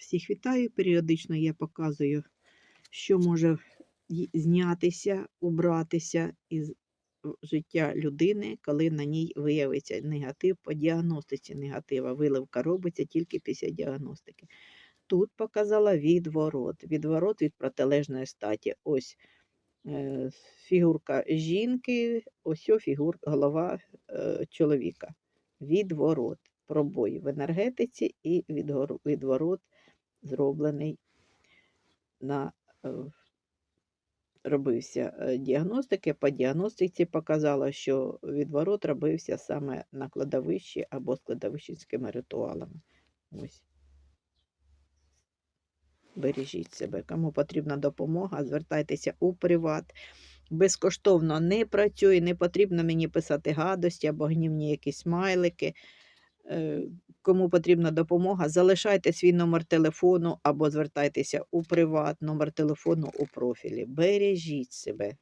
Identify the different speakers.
Speaker 1: Всіх вітаю. Періодично я показую, що може знятися, убратися із життя людини, коли на ній виявиться негатив по діагностиці негатива. Виливка робиться тільки після діагностики. Тут показала відворот. Відворот від протилежної статі. Ось е, фігурка жінки, ось о фігур, голова е, чоловіка. Відворот. Пробой в енергетиці і відворот зроблений на е, робився е, діагностики. По діагностиці показала, що відворот робився саме на кладовищі або складовищенськими ритуалами. Ось. Бережіть себе. Кому потрібна допомога, звертайтеся у приват. Безкоштовно не працює, не потрібно мені писати гадості або гнівні якісь смайлики. Е, Кому потрібна допомога, залишайте свій номер телефону або звертайтеся у приват, номер телефону у профілі. Бережіть себе.